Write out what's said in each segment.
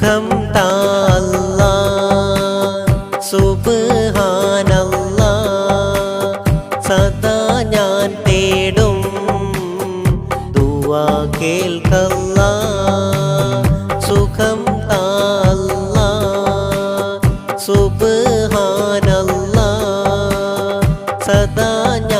സുഖം താല്ല സുബാനല്ല സദാ ഞാൻ തേടും. ദുവാ കേൾക്കല്ല. സുഖം താല്ല സുബാനല്ല സദാ ഞാൻ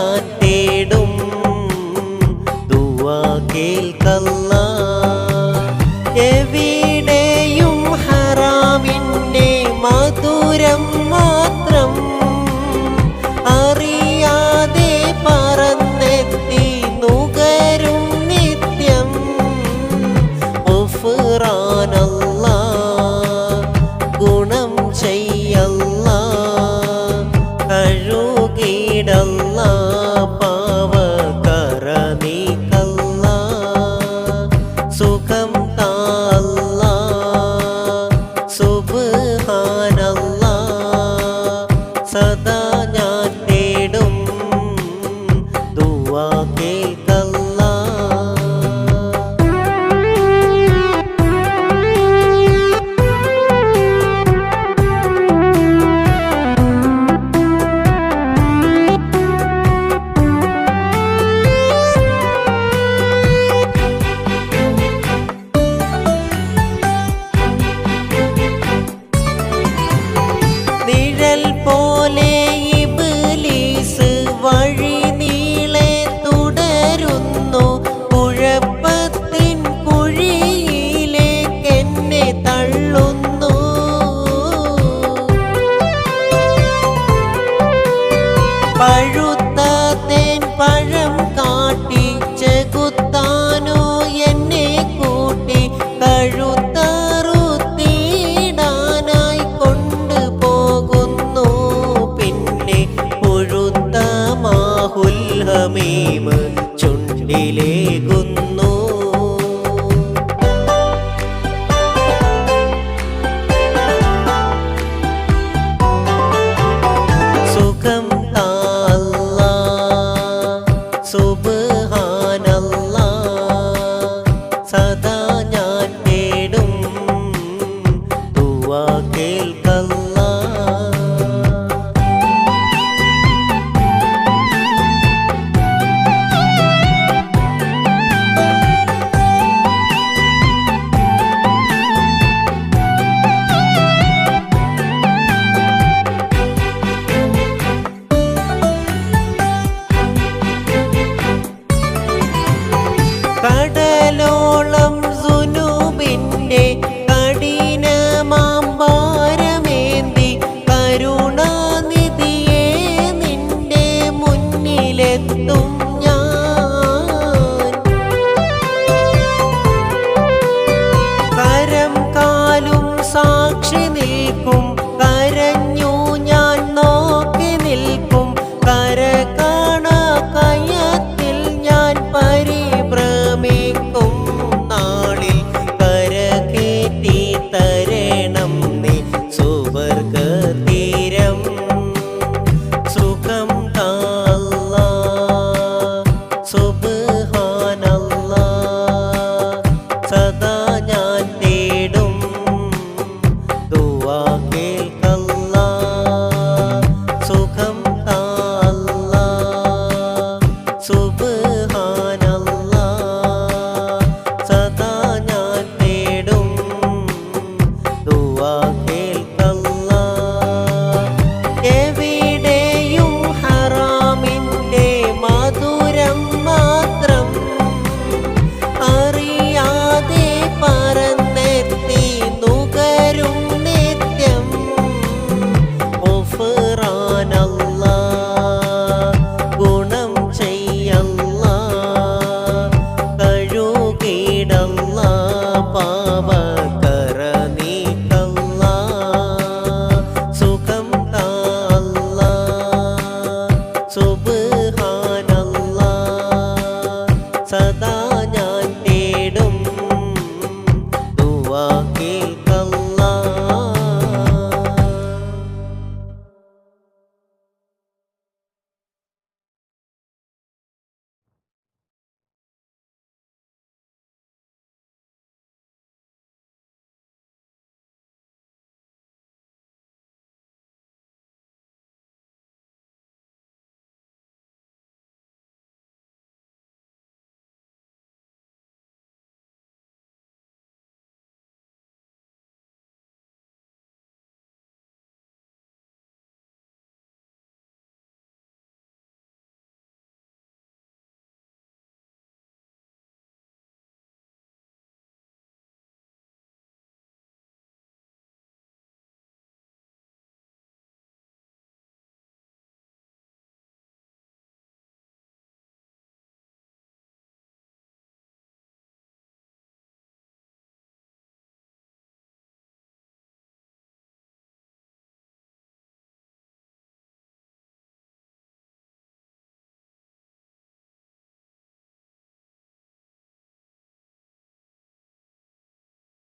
റാന കോലാഹലമേമ് ചുണ്ടിലേകുന്നു.